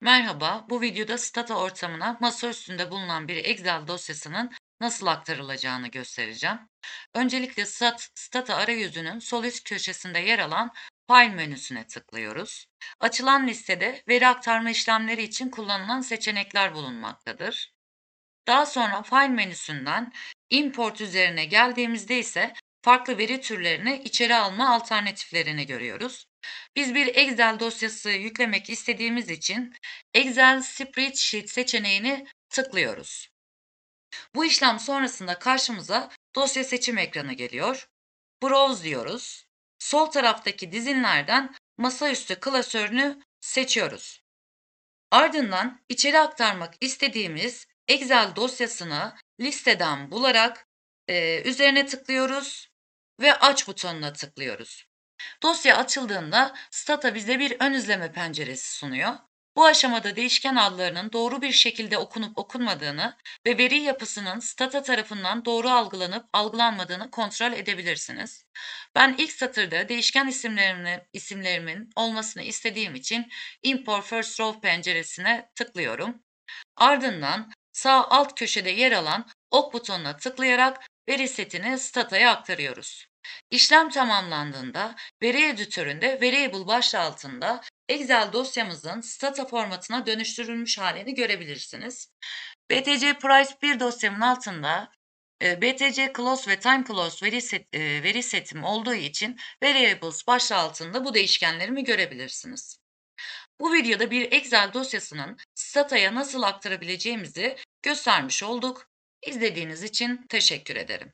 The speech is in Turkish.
Merhaba, bu videoda Stata ortamına masa üstünde bulunan bir Excel dosyasının nasıl aktarılacağını göstereceğim. Öncelikle Stat, Stata arayüzünün sol üst köşesinde yer alan File menüsüne tıklıyoruz. Açılan listede veri aktarma işlemleri için kullanılan seçenekler bulunmaktadır. Daha sonra File menüsünden Import üzerine geldiğimizde ise farklı veri türlerini içeri alma alternatiflerini görüyoruz. Biz bir Excel dosyası yüklemek istediğimiz için Excel Spreadsheet seçeneğini tıklıyoruz. Bu işlem sonrasında karşımıza dosya seçim ekranı geliyor. Browse diyoruz. Sol taraftaki dizinlerden masaüstü klasörünü seçiyoruz. Ardından içeri aktarmak istediğimiz Excel dosyasını listeden bularak e, üzerine tıklıyoruz ve aç butonuna tıklıyoruz. Dosya açıldığında Stata bize bir ön izleme penceresi sunuyor. Bu aşamada değişken adlarının doğru bir şekilde okunup okunmadığını ve veri yapısının Stata tarafından doğru algılanıp algılanmadığını kontrol edebilirsiniz. Ben ilk satırda değişken isimlerini, isimlerimin olmasını istediğim için Import First Row penceresine tıklıyorum. Ardından sağ alt köşede yer alan ok butonuna tıklayarak veri setini Stata'ya aktarıyoruz. İşlem tamamlandığında veri editöründe Variable başlığı altında Excel dosyamızın Stata formatına dönüştürülmüş halini görebilirsiniz. BTC Price 1 dosyamın altında e, BTC Close ve Time Close veri, set, e, veri setim olduğu için Variables başlığı altında bu değişkenlerimi görebilirsiniz. Bu videoda bir Excel dosyasının Stata'ya nasıl aktarabileceğimizi göstermiş olduk. İzlediğiniz için teşekkür ederim.